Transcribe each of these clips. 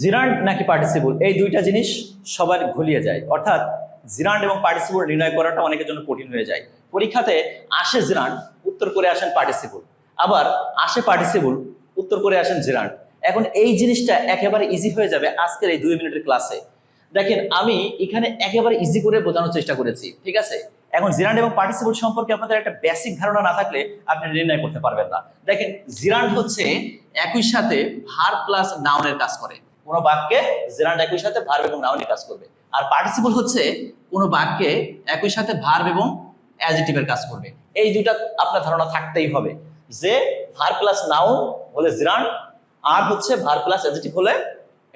জিরান্ড নাকি পার্টিসিপল? এই দুইটা জিনিস সবার ঘুলিয়ে যায়। অর্থাৎ জিরান্ড এবং পার্টিসিপল নির্ণয় করাটা অনেকের জন্য কঠিন হয়ে যায়। পরীক্ষাতে আসে জিরান্ড উত্তর করে আসেন পার্টিসিপল। আবার আসে পার্টিসিপল, উত্তর করে আসেন জিরান্ড এখন এই জিনিসটা একেবারে ইজি হয়ে যাবে আজকের এই দুই মিনিটের ক্লাসে। দেখেন, আমি এখানে একেবারে ইজি করে বোঝানোর চেষ্টা করেছি, ঠিক আছে? এখন জিরান্ড এবং পার্টিসিপল সম্পর্কে আপনাদের একটা বেসিক ধারণা না থাকলে আপনি নির্ণয় করতে পারবেন না। দেখেন জিরান্ড হচ্ছে একই সাথে ভার প্লাস নাউনের কাজ করে। কোনো বাক্যে জিরান্ড একই সাথে ভার্ব এবং নাউনের কাজ করবে। আর পার্টিসিপল হচ্ছে কোনো বাক্যে একই সাথে ভার্ব এবং অ্যাডজেক্টিভের কাজ করবে। এই দুইটা আপনার ধারণা থাকতেই হবে। যে ভার প্লাস নাউন হলে জিরান্ড আর হচ্ছে ভার প্লাস অ্যাডজেক্টিভ হলে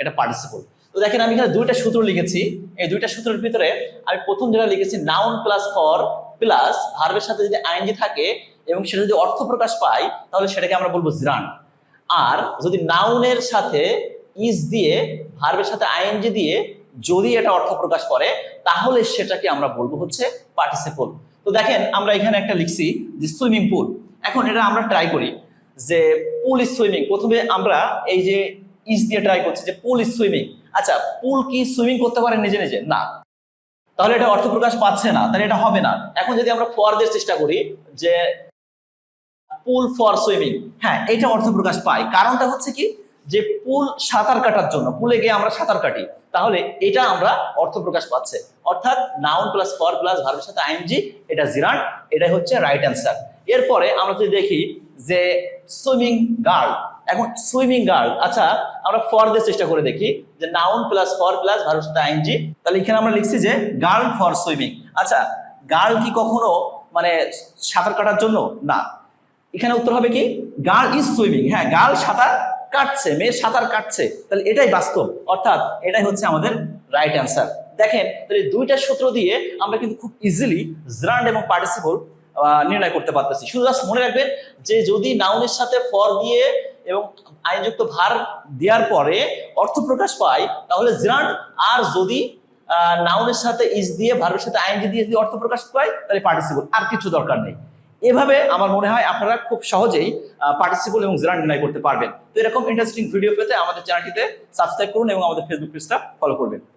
এটা পার্টিসিপল তো দেখেন আমি এখানে দুইটা সূত্র লিখেছি। এই দুইটা সূত্রের ভিতরে আমি প্রথম যেটা লিখেছি নাউন প্লাস ফর প্লাস ভার্বের সাথে যদি আইএনজি থাকে এবং সেটা যদি অর্থ প্রকাশ পায়, তাহলে সেটাকে আমরা বলব জিরান আর যদি নাউনের সাথে ইজ দিয়ে ভার্বের সাথে আইএনজি দিয়ে যদি এটা অর্থ প্রকাশ করে, তাহলে সেটাকে আমরা বলব হচ্ছে পার্টিসিপল তো দেখেন, আমরা এখানে একটা লিখছি যে সুইমিং পুল এখন এটা আমরা ট্রাই করি যে পুল ইজ সুইমিং প্রথমে আমরা এই যে ইজ দিয়ে ট্রাই করছি যে পুল ইজ সুইমিং আচ্ছা পুল কি সুইমিং করতে পারে নিজে নিজে? না। তাহলে এটা অর্থ প্রকাশ পাচ্ছে না, তাহলে এটা হবে না। এখন যদি আমরা ফর চেষ্টা করি যে পুল ফর সুইমিং হ্যাঁ এটা অর্থ প্রকাশ পায়। কারণটা হচ্ছে কি? যে পুল সাঁতার কাটার জন্য, পুলে গিয়ে আমরা সাঁতার কাটি, তাহলে এটা আমরা অর্থ প্রকাশ পাচ্ছে। অর্থাৎ নাউন প্লাস ফর প্লাস ভার্বের সাথে আইএনজি এটা জিরান এটাই হচ্ছে রাইট অ্যান্সার এরপরে আমরা যদি দেখি যে সুইমিং গার্ল এখন সুইমিং গার্ল আচ্ছা আমরা ফর দিয়ে চেষ্টা করে দেখি, যে নাউন প্লাস ফর প্লাস ভার্বের সাথে আইএনজি তাহলে এখানে আমরা লিখছি যে গার্ল ফর সুইমিং আচ্ছা গার্ল কি কখনো মানে সাঁতার কাটার জন্য? না। এখানে উত্তর হবে কি? গার্ল ইজ সুইমিং হ্যাঁ গার্ল সাঁতার কাটছে মেয়ে সাঁতার কাটছে, তাহলে এটাই বাস্তব। অর্থাৎ এটাই হচ্ছে আমাদের রাইট অ্যান্সার দেখেন, তাহলে দুইটা সূত্র দিয়ে আমরা কিন্তু খুব ইজিলি জ্রান্ড এবং পার্টিসিপল নির্ণয় করতে পারতেছি। শুধু জাস্ট মনে রাখবেন যে যদি নাউনের সাথে ফর দিয়ে এবং আইনযুক্ত ভার দেওয়ার পরে অর্থ প্রকাশ পায়, তাহলে জিরান্ড আর যদি নাউনের সাথে ইজ দিয়ে ভার্বের সাথে আইন দিয়ে যদি অর্থ প্রকাশ পায়, তাহলে পার্টিসিপল আর কিছু দরকার নেই। এভাবে আমার মনে হয় আপনারা খুব সহজেই পার্টিসিপল এবং জেলা নির্ণয় করতে পারবেন। তো এরকম ইন্টারেস্টিং ভিডিও পেতে আমাদের চ্যানেলটিতে সাবস্ক্রাইব করুন এবং আমাদের ফেসবুক পেজটা ফলো করবেন।